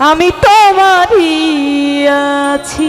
আমি তোমারই আছি।